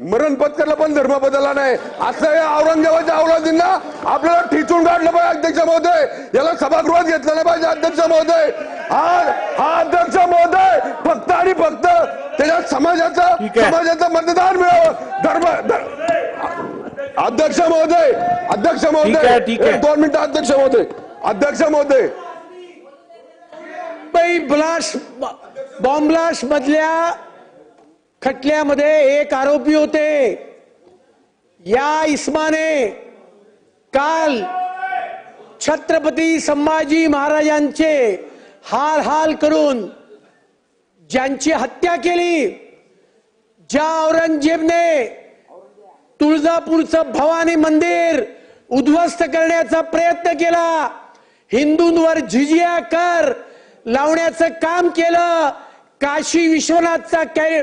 मरण पत्करला पण धर्म बदलला नाही. असं या औरंगजेबाच्या औलादींना आपल्याला ठिचून काढलं पाहिजे अध्यक्ष महोदय. याला सभागृहात घेतलं नाही पाहिजे अध्यक्ष महोदय. हा हा अध्यक्ष महोदय फक्त आणि फक्त त्याच्यात समाजाचं. समाजाचं मतदान मिळावं. धर्म धर- अध्यक्ष महोदय अध्यक्ष महोदय. दोन मिनिटं अध्यक्ष महोदय. अध्यक्ष महोदय. मुंबई ब्लास्ट बॉम्ब ब्लास्ट मधल्या खटल्यामध्ये एक आरोपी होते. या इस्माने काल छत्रपती संभाजी महाराजांचे हाल हाल करून ज्यांची हत्या केली ज्या औरंगजेबने तुळजापूरचं भवानी मंदिर उद्ध्वस्त करण्याचा प्रयत्न केला हिंदूंवर झिजिया कर लावण्याचं काम केलं काशी विश्वनाथचा कै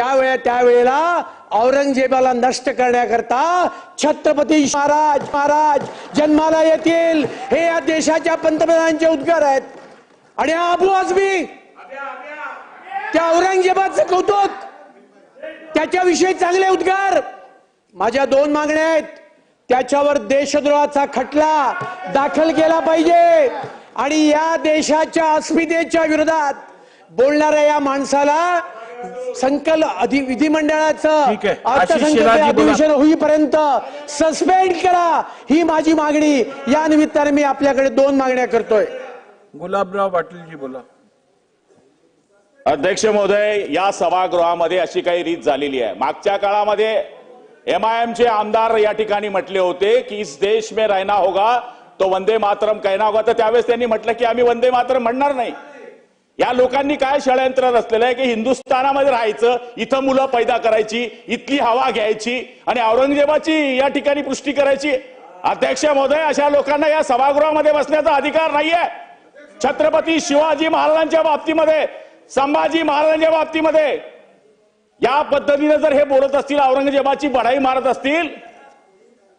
त्यावेळे त्यावेळेला औरंगजेबाला नष्ट करण्याकरता छत्रपती महाराज महाराज जन्माला येतील. हे या देशाच्या पंतप्रधानांचे उद्गार आहेत. आणि हा अबू आजमी त्या औरंगजेबाचं कौतुक त्याच्याविषयी चांगले उद्गार. माझ्या दोन मागण्या आहेत. त्याच्यावर देशद्रोहाचा खटला दाखल केला पाहिजे. आणि या देशाच्या अस्मितेच्या विरोधात बोलणाऱ्या या माणसाला संकल अधि विधिमंडळाचं अर्थसंकल्पीय. अधिवेशन होईपर्यंत सस्पेंड करा ही माझी मागणी. या निमित्ताने मी आपल्याकडे दोन मागण्या करतोय. गुलाबराव पाटीलजी बोला. अध्यक्ष महोदय या सभागृहामध्ये अशी काही रीत झालेली आहे. मागच्या काळामध्ये एम आय एमचे आमदार या ठिकाणी म्हटले होते की इस देश में रहना होगा तो वंदे मातरम कहना होगा. तर त्यावेळेस त्यांनी म्हटलं की आम्ही वंदे मातरम म्हणणार नाही. या लोकांनी काय षडयंत्र रचलेलं आहे की हिंदुस्थानामध्ये राहायचं इथं मुलं पैदा करायची इथली हवा घ्यायची आणि औरंगजेबाची या ठिकाणी पुष्टी करायची. अध्यक्ष महोदय अशा लोकांना या सभागृहामध्ये बसण्याचा अधिकार नाहीये. छत्रपती शिवाजी महाराजांच्या बाबतीमध्ये संभाजी महाराजांच्या बाबतीमध्ये या पद्धतीने जर हे बोलत असतील औरंगजेबाची बढाई मारत असतील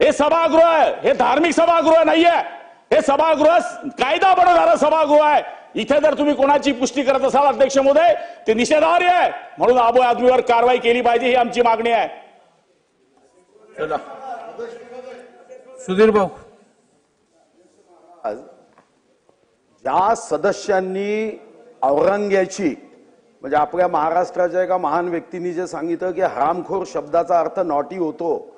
हे सभागृह आहे. हे धार्मिक सभागृह नाहीये. हे सभागृह कायदा बनवणारं सभागृह आहे. इथे जर तुम्ही कोणाची पुष्टी करत असाल अध्यक्ष महोदय ते निषेधार्ह आहे. म्हणून आबो आदमीवर कारवाई केली पाहिजे ही आमची मागणी आहे. चला. सुधीर भाऊ. ज्या सदस्यांनी औरंग्याची म्हणजे आपल्या महाराष्ट्राच्या एका महान व्यक्तीने जे सांगितलं की हरामखोर शब्दाचा अर्थ नॉटी होतो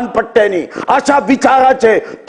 पानपट्ट्यानी अशा विचाराचे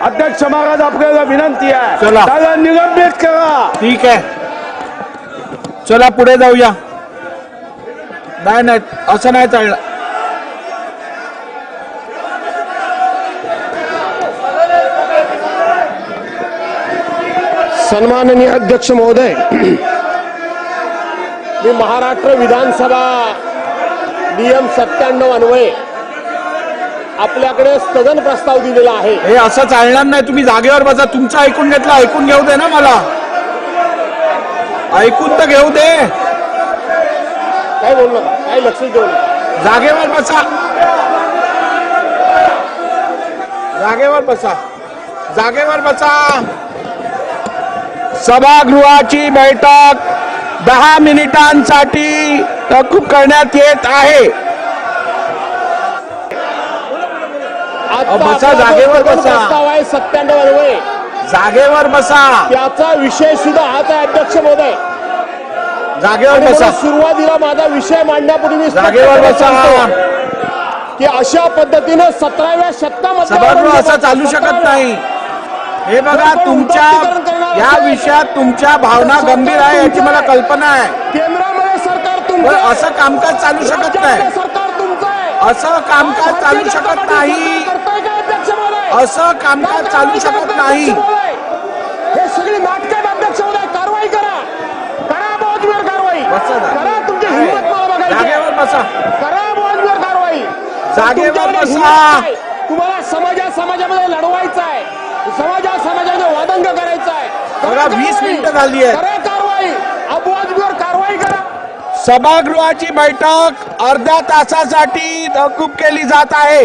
अध्यक्ष महाराज आपल्याला विनंती आहे. चला. त्याला निलंबित करा. ठीक आहे. चला पुढे जाऊया. नाही नाही असं नाही चालणार. सन्माननीय अध्यक्ष महोदय मी महाराष्ट्र विधानसभा नियम सत्त्याण्णव अन्वये आपल्याकडे स्थगन प्रस्ताव दिलेला आहे. हे असं चालणार नाही. तुम्ही जागेवर बसा. तुमचं ऐकून घेतलं ऐकून घेऊ दे ना मला. ऐकून तर घेऊ दे. काय बोलू नका काय लक्ष देऊ नका. जागेवर बसा. जागेवर बसा. जागेवर बसा. सभागृहाची बैठक दहा मिनिटांसाठी करण्यात येत आहे. बसा, जागेवर बसा. आहे सत्त्याण्णव अन्वये जागेवर बसा. त्याचा विषय सुद्धा हाच आहे अध्यक्ष महोदय. जागेवर बसा. सुरुवातीला माझा विषय मांडण्यापूर्वी जागेवर बसा. की अशा पद्धतीनं सतराव्या शतकामध्ये सभागृह असं चालू शकत नाही. हे बघा तुमच्या या विषयात तुमच्या भावना गंभीर आहे याची मला कल्पना आहे. केंद्रामध्ये सरकार. असं कामकाज चालू शकत नाही. असं कामकाज चालू शकत नाही? असं कामकाज चालू शकत नाही? हे सगळी नाटक अध्यक्ष महोदय कारवाई करा करा बोजवीर कारवाई. करा तुमची हिंमत मला बघायची आहे. बसा करा बोजवीर कारवाई जागेवर बसा. आहे. तुम्हाला समाजा समाजामध्ये लढवायचं आहे समाजा समाजामध्ये वादंग करायचं आहे बघा, वीस. मिनिटं झाली आहेत. करा कारवाई अबोजवीर कारवाई करा सभागृहाची बैठक अर्ध्या तासासाठी तहकूब केली जात आहे.